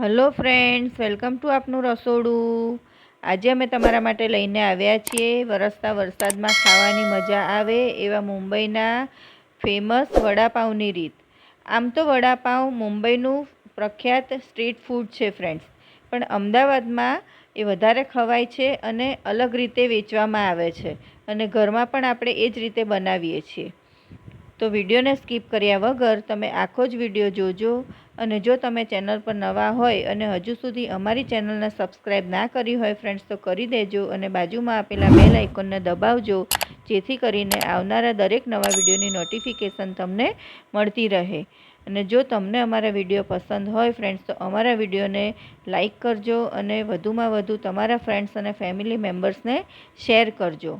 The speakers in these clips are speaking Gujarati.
હલો ફ્રેન્ડ્સ, વેલકમ ટુ આપનું રસોડું. આજે અમે તમારા માટે લઈને આવ્યા છીએ. વરસતા વરસાદમાં ખાવાની મજા આવે એવા મુંબઈના ફેમસ વડાપાઉંની રીત. આમ તો વડાપાઉં મુંબઈનું પ્રખ્યાત સ્ટ્રીટ ફૂડ છે ફ્રેન્ડ્સ, પણ અમદાવાદમાં એ વધારે ખવાય છે અને અલગ રીતે વેચવામાં આવે છે. અને ઘરમાં પણ આપણે એ જ રીતે બનાવીએ છીએ. તો વિડીયોને સ્કીપ કર્યા વગર તમે આખો જ વીડિયો જોજો અને જો તમે ચેનલ પર નવા હોય અને હજુ સુધી અમારી ચેનલને સબસ્ક્રાઈબ ના કરી હોય ફ્રેન્ડ્સ, તો કરી દેજો અને બાજુમાં આપેલા બેલ આઇકોનને દબાવજો, જેથી કરીને આવનારા દરેક નવા વિડીયોની નોટિફિકેશન તમને મળતી રહે. અને જો તમને અમારા વીડિયો પસંદ હોય ફ્રેન્ડ્સ, તો અમારા વિડીયોને લાઈક કરજો અને વધુમાં વધુ તમારા ફ્રેન્ડ્સ અને ફેમિલી મેમ્બર્સને શેર કરજો.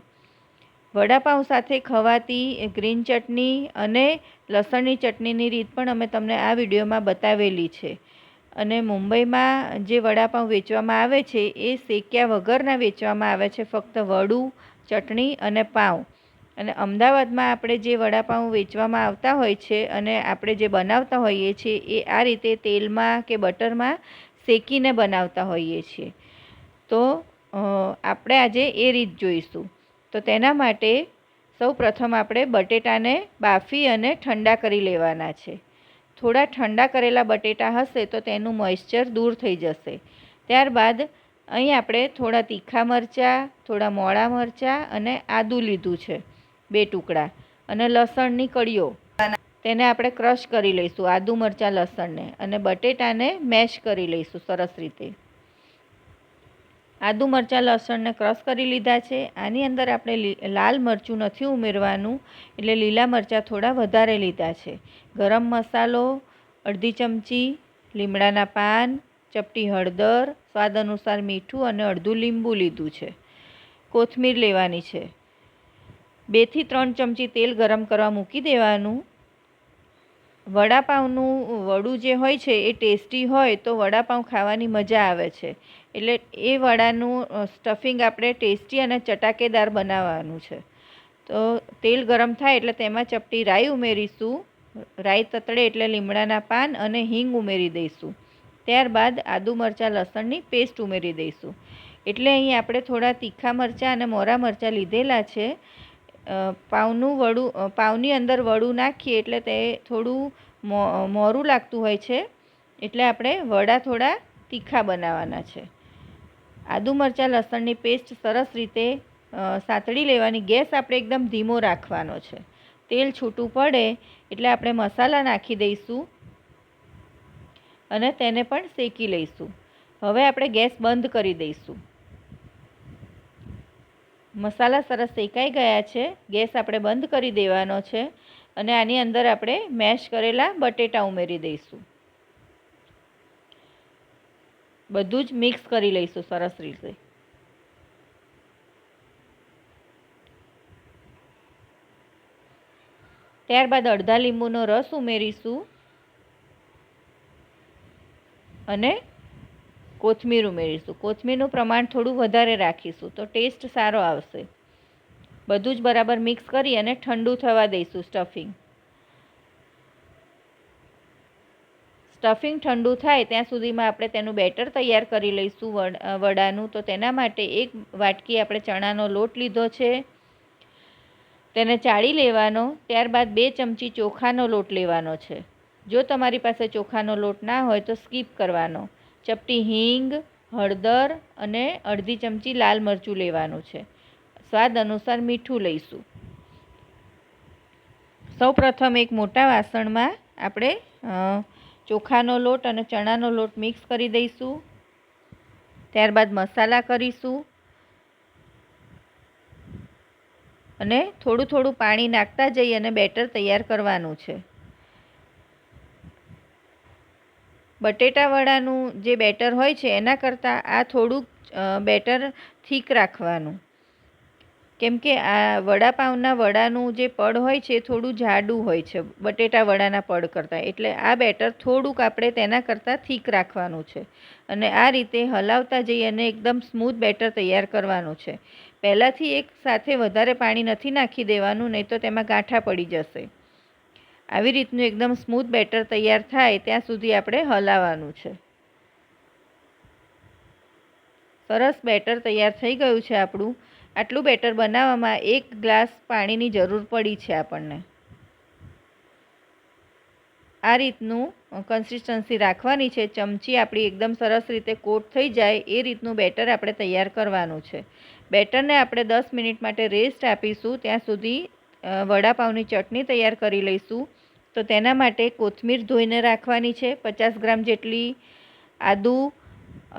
વડાપાઉં સાથે ખવાતી ગ્રીન ચટણી અને લસણની ચટણીની રીત પણ અમે તમને આ વિડીયોમાં બતાવેલી છે. અને મુંબઈમાં જે વડાપાઉં વેચવામાં આવે છે, એ શેક્યા વગરના વેચવામાં આવે છે, ફક્ત વડું, ચટણી અને પાઉં. અને અમદાવાદમાં આપણે જે વડાપાઉં વેચવામાં આવતા હોય છે અને આપણે જે બનાવતા હોઈએ છીએ, એ આ રીતે તેલમાં કે બટરમાં શેકીને બનાવતા હોઈએ છીએ. તો આપણે આજે એ રીત જોઈશું. તો તેના માટે સૌ પ્રથમ આપણે બટેટાને બાફી અને ઠંડા કરી લેવાના છે. થોડા ઠંડા કરેલા બટેટા હશે તો તેનું મોઇશ્ચર દૂર થઈ જશે. ત્યારબાદ અહીં આપણે થોડા તીખા મરચાં, થોડા મોળા મરચાં અને આદું લીધું છે, બે ટુકડા, અને લસણની કળીઓ. તેને આપણે ક્રશ કરી લઈશું, આદુ મરચાં, લસણને, અને બટેટાને મેશ કરી લઈશું સરસ રીતે. આદુ મરચાં, લસણને ક્રશ કરી લીધા છે. આની અંદર આપણે લાલ મરચું નથી ઉમેરવાનું, એટલે લીલા મરચાં થોડા વધારે લીધા છે. ગરમ મસાલો, અડધી ચમચી લીમડાના પાન, ચપટી હળદર, સ્વાદ અનુસાર મીઠું અને અડધું લીંબુ લીધું છે. કોથમીર લેવાની છે. બેથી ત્રણ ચમચી તેલ ગરમ કરવા મૂકી દેવાનું. વડાપાઉંનું વડું જે હોય છે એ ટેસ્ટી હોય તો વડાપાઉં ખાવાની મજા આવે છે. એટલે એ વડાનું સ્ટફિંગ આપણે ટેસ્ટી અને ચટાકેદાર બનાવવાનું છે. તો તેલ ગરમ થાય એટલે તેમાં ચપટી રાઈ ઉમેરીશું. રાઈ તતડે એટલે લીમડાના પાન અને હિંગ ઉમેરી દઈશું. ત્યારબાદ આદુ મરચાં, લસણની પેસ્ટ ઉમેરી દઈશું. એટલે અહીં આપણે થોડા તીખા મરચાં અને મોરા મરચાં લીધેલા છે. પાઉનું વડું પાઉની અંદર વડું નાખીએ એટલે તે થોડું મોરું લાગતું હોય છે. એટલે આપણે વડા થોડા તીખા બનાવવાના છે. આદુ મરચાં લસણની પેસ્ટ સરસ રીતે સાંતળી લેવાની. ગેસ આપણે એકદમ ધીમો રાખવાનો છે. તેલ છૂટું પડે એટલે આપણે મસાલા નાખી દઈશું અને તેને પણ શેકી લઈશું. હવે આપણે ગેસ બંધ કરી દઈશું. મસાલા સરસ શેકાઈ ગયા છે. ગેસ આપણે બંધ કરી દેવાનો છે અને આની અંદર આપણે મેશ કરેલા બટેટા ઉમેરી દઈશું. બધું જ મિક્સ કરી લઈશું સરસ રીતે. ત્યારબાદ અડધા લીંબુનો રસ ઉમેરીશું અને કોથમીર ઉમેરીશું. કોથમીરનું પ્રમાણ થોડું વધારે રાખીશું તો ટેસ્ટ સારો આવશે. બધું જ બરાબર મિક્સ કરી અને ઠંડુ થવા દઈશું સ્ટફિંગ સ્ટફિંગ ઠંડુ થાય ત્યાં સુધીમાં આપણે તેનું બેટર તૈયાર કરી લઈશું વડાનું. તો તેના માટે એક વાટકી આપણે ચણાનો લોટ લીધો છે. તેને ચાળી લેવાનો. ત્યારબાદ બે ચમચી ચોખાનો લોટ લેવાનો છે. જો તમારી પાસે ચોખાનો લોટ ના હોય તો સ્કીપ કરવાનો. ચપટી હિંગ, હળદર અને અડધી ચમચી લાલ મરચું લેવાનું છે. સ્વાદ અનુસાર મીઠું લઈશું. સૌ પ્રથમ એક મોટા વાસણમાં આપણે ચોખાનો લોટ અને ચણાનો લોટ મિક્સ કરી દઈશું. ત્યારબાદ મસાલા કરીશું. અને થોડું થોડું પાણી નાખતા જઈ અને બેટર તૈયાર કરવાનું છે. બટેટાવડાનું જે બેટર હોય છે, એના કરતાં આ થોડુંક બેટર થીક રાખવાનું. કેમ કે આ વડાપાઉંના વડાનું જે પડ હોય છે થોડું જાડું હોય છે, બટેટા વડાના પડ કરતાં. એટલે આ બેટર થોડુંક આપણે તેના કરતાં થીક રાખવાનું છે. અને આ રીતે હલાવતા જઈ અને એકદમ સ્મૂથ બેટર તૈયાર કરવાનું છે. પહેલાંથી એક સાથે વધારે પાણી નથી નાખી દેવાનું, નહીં તો તેમાં ગાંઠા પડી જશે. આવી રીતનું એકદમ સ્મૂથ બેટર તૈયાર થાય ત્યાં સુધી આપણે હલાવવાનું છે. સરસ બેટર તૈયાર થઈ ગયું છે આપણું. આટલું બેટર બનાવવામાં એક ગ્લાસ પાણીની જરૂર પડી છે આપણને. આ રીતનું કન્સિસ્ટન્સી રાખવાની છે. ચમચી આપણી એકદમ સરસ રીતે કોટ થઈ જાય, એ રીતનું બેટર આપણે તૈયાર કરવાનું છે. બેટરને આપણે દસ મિનિટ માટે રેસ્ટ આપીશું. ત્યાં સુધી વડાપાઉંની ચટણી તૈયાર કરી લઈશું. તો તેના માટે કોથમીર ધોઈને રાખવાની છે. પચાસ ગ્રામ જેટલી આદું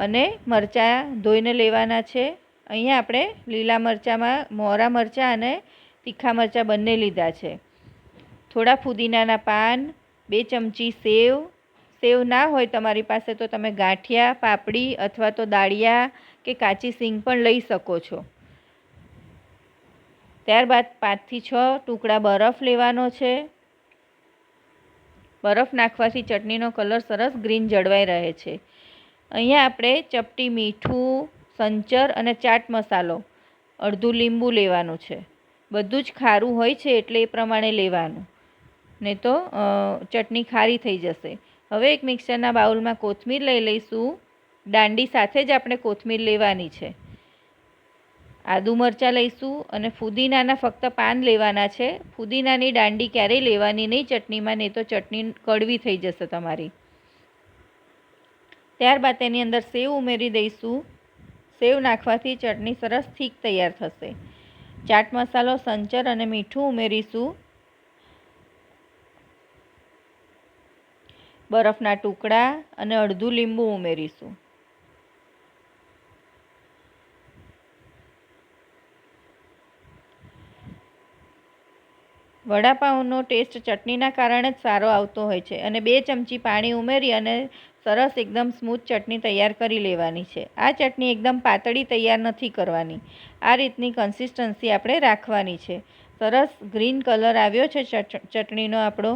અને મરચાં ધોઈને લેવાના છે. અહીંયા આપણે લીલા મરચાંમાં, મોરા મરચાં અને તીખા મરચાં બંને લીધા છે. થોડા ફુદીનાના પાન, બે ચમચી સેવ. સેવ ના હોય તમારી પાસે તો તમે ગાંઠિયા, પાપડી અથવા તો દાળિયા કે કાચી સિંગ પણ લઈ શકો છો. ત્યારબાદ પાંચથી છ ટુકડા બરફ લેવાનો છે. બરફ નાખવાથી ચટણીનો કલર સરસ ગ્રીન જળવાઈ રહે છે. અહીંયા આપણે ચપટી મીઠું સંચર અને ચાટ મસાલો. અડધું લીંબુ લેવાનું છે. બધું જ ખારું હોય છે એટલે એ પ્રમાણે લેવાનું. નહીં તો ચટણી ખારી થઈ જશે. હવે એક મિક્સરના બાઉલમાં કોથમીર લઈ લઈશું. દાંડી સાથે જ આપણે કોથમીર લેવાની છે. આદુ મરચાં લઈશું અને ફુદીનાના ફક્ત પાન લેવાના છે. ફુદીનાની દાંડી ક્યારેય લેવાની નહીં ચટણીમાં, નહીં તો ચટણી કડવી થઈ જશે તમારી. ત્યારબાદ તેની અંદર સેવ ઉમેરી દઈશું. સેવ નાખવાથી ચટણી સરસ થીક તૈયાર થશે. ચાટ મસાલો, સંચર અને મીઠું ઉમેરીશું. બરફના ટુકડા અને અડધું લીંબુ ઉમેરીશું. વડાપાઉંનો ટેસ્ટ ચટણીના કારણે જ સારો આવતો હોય છે અને બે ચમચી પાણી ઉમેરી અને સરસ એકદમ સ્મૂથ ચટણી તૈયાર કરી લેવાની છે. આ ચટણી એકદમ પાતળી તૈયાર નથી કરવાની. આ રીતની કન્સિસ્ટન્સી આપણે રાખવાની છે. સરસ ગ્રીન કલર આવ્યો છે ચટણીનો આપણો.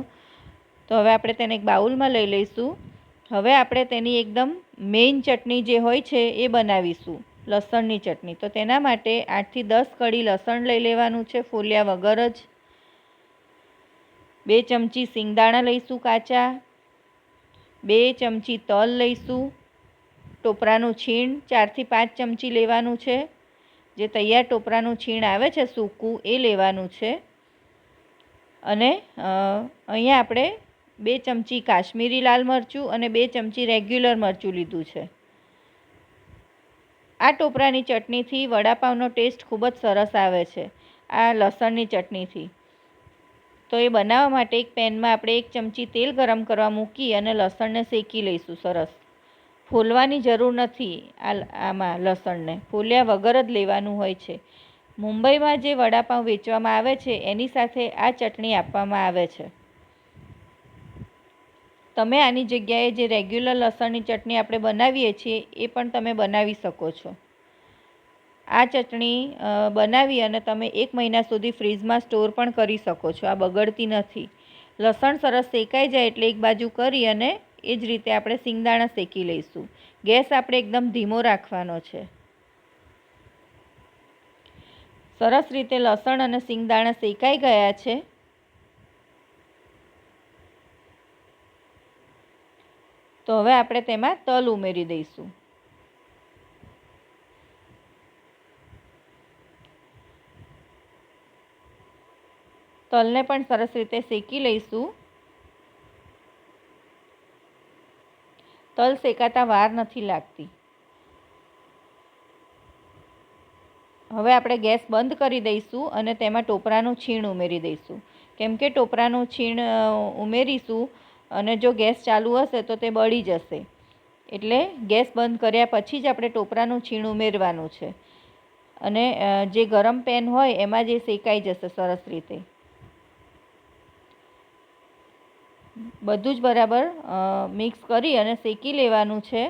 તો હવે આપણે તેને એક બાઉલમાં લઈ લઈશું. હવે આપણે તેની એકદમ મેઇન ચટણી જે હોય છે એ બનાવીશું, લસણની ચટણી. તો તેના માટે આઠથી દસ કળી લસણ લઈ લેવાનું છે, ફોલ્યા વગર જ. બે ચમચી સિંગદાણા લઈશું કાચા. બે ચમચી તલ લઈશું. ટોપરાનું છીણ ચારથી પાંચ ચમચી લેવાનું છે. જે તૈયાર ટોપરાનું છીણ આવે છે સૂકું, એ લેવાનું છે. અને અહીંયા આપણે બે ચમચી કાશ્મીરી લાલ મરચું અને બે ચમચી રેગ્યુલર મરચું લીધું છે. આ ટોપરાની ચટણીથી વડાપાવનો ટેસ્ટ ખૂબ જ સરસ આવે છે. આ લસણની ચટણીથી. તો એ બનાવવા માટે એક પેનમાં આપણે એક ચમચી તેલ ગરમ કરવા મૂકી અને લસણને શેકી લઈશું, સરસ. ફોલવાની જરૂર નથી આ, આમાં લસણને. ફોલ્યા વગર જ લેવાનું હોય છે. મુંબઈમાં જે વડાપાઉં વેચવામાં આવે છે, એની સાથે આ ચટણી આપવામાં આવે છે. તમે આની જગ્યાએ જે રેગ્યુલર લસણની ચટણી આપણે બનાવીએ છીએ, એ પણ તમે બનાવી શકો છો. આ ચટણી બનાવી અને તમે એક મહિના સુધી ફ્રીજમાં સ્ટોર પણ કરી શકો છો. આ બગડતી નથી. લસણ સરસ શેકાઈ જાય એટલે એક બાજુ કરી અને એ જ રીતે આપણે સિંગદાણા શેકી લઈશું. ગેસ આપણે એકદમ ધીમો રાખવાનો છે. સરસ રીતે લસણ અને સિંગદાણા શેકાઈ ગયા છે. તો હવે આપણે તેમાં તલ ઉમેરી દઈશું. તલને પણ સરસ રીતે શેકી લઈશું. તલ શેકાતા વાર નથી લાગતી. હવે આપણે ગેસ બંધ કરી દઈશું અને તેમાં ટોપરાનું છીણ ઉમેરી દઈશું. કેમ કે ટોપરાનું છીણ ઉમેરીશું અને જો ગેસ ચાલુ હશે તો તે બળી જશે. એટલે ગેસ બંધ કર્યા પછી જ આપણે ટોપરાનું છીણ ઉમેરવાનું છે. અને જે ગરમ પેન હોય એમાં જે શેકાઈ જશે સરસ રીતે. બધું જ બરાબર મિક્સ કરી અને શેકી લેવાનું છે.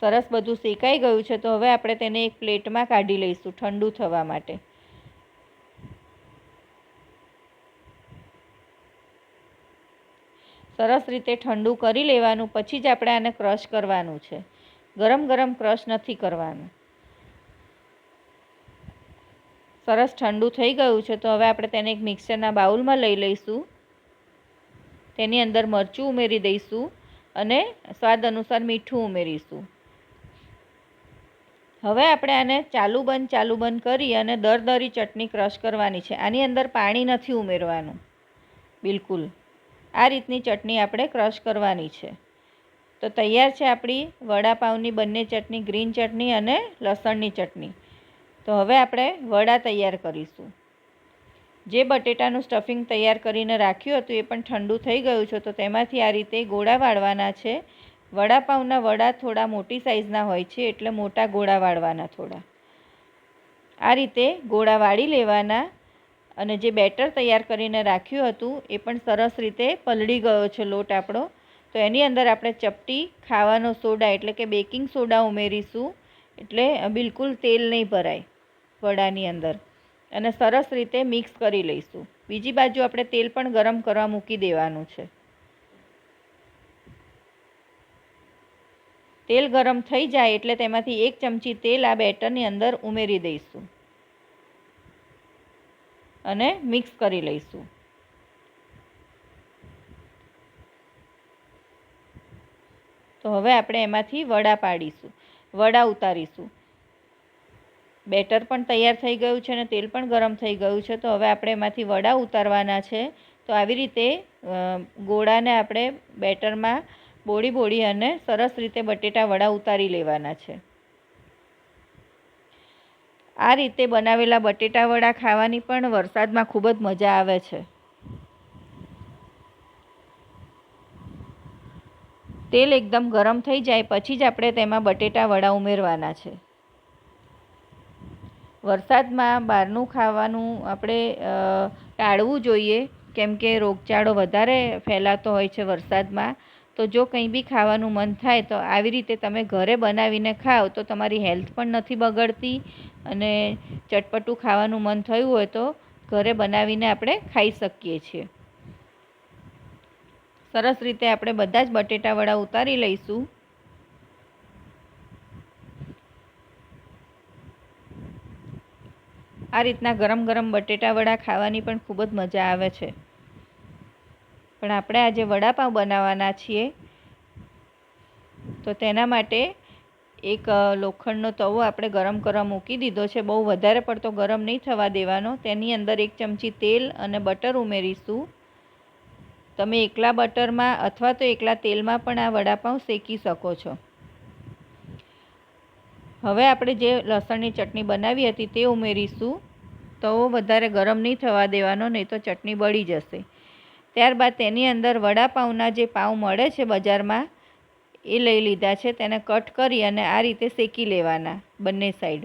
સરસ બધું શેકાઈ ગયું છે, તો હવે આપણે તેને એક પ્લેટમાં કાઢી લઈશું ઠંડુ થવા માટે. સરસ રીતે ઠંડુ કરી લેવાનું, પછી જ આપણે આને ક્રશ કરવાનું છે. ગરમ ગરમ ક્રશ નથી કરવાનું. સરસ ઠંડુ થઈ ગયું છે, તો હવે આપણે તેને એક મિક્સરના બાઉલમાં લઈ લઈશું. તેની અંદર મરચું ઉમેરી દઈશું અને સ્વાદ અનુસાર મીઠું ઉમેરીશું. હવે આપણે આને ચાલુ બંધ ચાલુ બંધ કરી અને દરદરી ચટણી ક્રશ કરવાની છે. આની અંદર પાણી નથી ઉમેરવાનું. બિલકુલ. આ રીતની ચટણી આપણે ક્રશ કરવાની છે. તો તૈયાર છે આપણી વડાપાઉંની બંને ચટણી, ગ્રીન ચટણી અને લસણની ચટણી. તો હવે આપણે વડા તૈયાર કરીશું. જે બટેટાનું સ્ટફિંગ તૈયાર કરીને રાખ્યું હતું એ પણ ઠંડુ થઈ ગયું છે, તો તેમાંથી આ રીતે ગોળા વાળવાના છે. વડાપાઉંના વડા થોડા મોટી સાઇઝના હોય છે, એટલે મોટા ગોળા વાળવાના થોડા. આ રીતે ગોળા વાળી લેવાના અને જે બેટર તૈયાર કરીને રાખ્યું હતું એ પણ સરસ રીતે પલળી ગયો છે લોટ આપણો. તો એની અંદર આપણે ચપટી ખાવાનો સોડા એટલે કે બેકિંગ સોડા ઉમેરીશું. એટલે બિલકુલ તેલ નહીં ભરાય વડાની અંદર. અને સરસ રીતે મિક્સ કરી લઈશું. બીજી બાજુ આપણે તેલ પણ ગરમ કરવા મૂકી દેવાનું છે. તેલ ગરમ થઈ જાય એટલે તેમાંથી એક ચમચી તેલ આ બેટરની અંદર ઉમેરી દઈશું. અને મિક્સ કરી લઈશું. તો હવે આપણે એમાંથી વડા પાડીશું. વડા ઉતારીશું. બેટર પણ તૈયાર થઈ ગયું છે અને તેલ પણ ગરમ થઈ ગયું છે. તો હવે આપણે એમાંથી વડા ઉતારવાના છે. તો આવી રીતે ગોળાને આપણે બેટરમાં બોળી બોળી અને સરસ રીતે બટેટા વડા ઉતારી લેવાના છે. આ રીતે બનાવેલા બટેટા વડા ખાવાની પણ વરસાદમાં ખૂબ જ મજા આવે છે. તેલ એકદમ ગરમ થઈ જાય, પછી જ આપણે તેમાં બટેટા વડા ઉમેરવાના છે. વરસાદમાં બહારનું ખાવાનું આપણે ટાળવું જોઈએ, કેમ કે રોગચાળો વધારે ફેલાતો હોય છે વરસાદમાં. તો જો કંઈ બી ખાવાનું મન થાય, તો આવી રીતે તમે ઘરે બનાવીને ખાઓ, તો તમારી હેલ્થ પણ નથી બગડતી અને ચટપટું ખાવાનું મન થયું હોય તો ઘરે બનાવીને આપણે ખાઈ શકીએ છીએ. સરસ રીતે આપણે બધા જ બટેટાવડા ઉતારી લઈશું. આ રીતના ગરમ ગરમ બટેટાવડા ખાવાની પણ ખૂબ જ મજા આવે છે. પણ આપણે આજે વડાપાઉં બનાવવાના છીએ. તો તેના માટે એક લોખંડનો તવો આપણે ગરમ કરવા મૂકી દીધો છે. બહુ વધારે પડતો ગરમ નહીં થવા દેવાનો. તેની અંદર એક ચમચી તેલ અને બટર ઉમેરીશું. તમે એકલા બટરમાં અથવા તો એકલા તેલમાં પણ આ વડાપાઉં શેકી શકો છો. હવે આપણે જે લસણની ચટણી બનાવી હતી તે ઉમેરીશું. તો વધારે ગરમ નહીં થવા દેવાનો, નહીં તો ચટણી બળી જશે. ત્યારબાદ તેની અંદર વડાપાઉંના જે પાઉં મળે છે બજારમાં, એ લઈ લીધા છે. તેને કટ કરી અને આ રીતે શેકી લેવાના બંને સાઈડ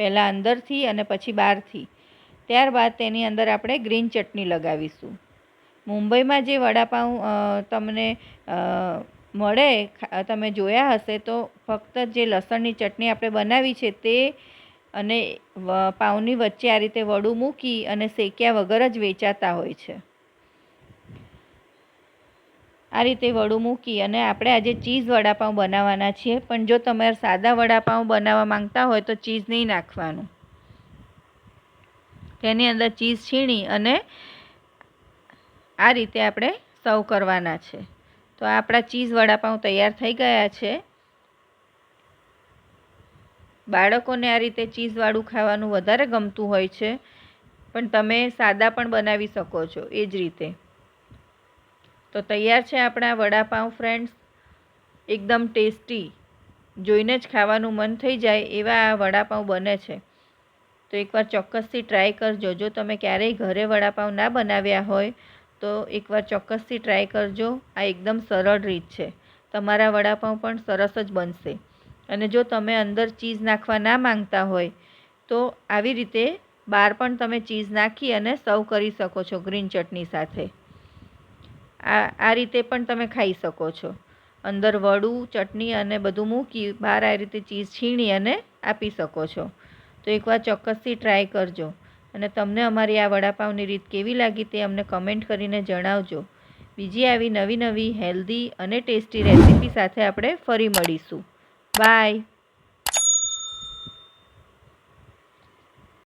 પહેલાં અંદરથી અને પછી બહારથી. ત્યારબાદ તેની અંદર આપણે ગ્રીન ચટણી લગાવીશું. મુંબઈમાં જે વડાપાઉં તમને મળે તમે જોયા હશે, તો ફક્ત જે લસણની ચટણી આપણે બનાવી છે તે અને પાઉંની વચ્ચે આ રીતે વડું મૂકી અને શેક્યા વગર જ વેચાતા હોય છે. આ રીતે વડું મૂકી અને આપણે આજે ચીઝ વડાપાઉં બનાવવાના છીએ, પણ જો તમારે સાદા વડાપાઉં બનાવવા માંગતા હોય તો ચીઝ નહીં નાખવાનું. તેની અંદર ચીઝ છીણી અને આ રીતે આપણે સર્વ કરવાના છે. તો આપણા ચીઝ વડાપાઉં તૈયાર થઈ ગયા છે. બાળકોને આ રીતે ચીઝવાળું ખાવાનું વધારે ગમતું હોય છે, પણ તમે સાદા પણ બનાવી શકો છો, એ જ રીતે. તો તૈયાર છે આપણા વડાપાઉં ફ્રેન્ડ્સ. એકદમ ટેસ્ટી. જોઈને જ ખાવાનું મન થઈ જાય એવા આ વડાપાઉં બને છે. તો એકવાર ચોક્કસથી ટ્રાય કરજો. જો તમે ક્યારેય ઘરે વડાપાઉં ના બનાવ્યા હોય તો એકવાર ચોક્કસથી ટ્રાય કરજો. આ એકદમ સરળ રીત છે. તમારા વડાપાઉં પણ સરસ જ બનશે. અને જો તમે અંદર ચીઝ નાખવા ના માંગતા હોય, તો આવી રીતે બહાર પણ તમે ચીઝ નાખી અને સર્વ કરી શકો છો ગ્રીન ચટણી સાથે. આ આ રીતે પણ તમે ખાઈ શકો છો. અંદર વડું, ચટણી અને બધું મૂકી બહાર આ રીતે ચીઝ છીણી અને આપી શકો છો. તો એકવાર ચોક્કસથી ટ્રાય કરજો. અને તમને અમારી આ વડાપાઉંની રીત કેવી લાગી તે અમને કમેન્ટ કરીને જણાવજો. બીજી આવી નવી નવી હેલ્ધી અને ટેસ્ટી રેસીપી સાથે આપણે ફરી મળીશું. બાય.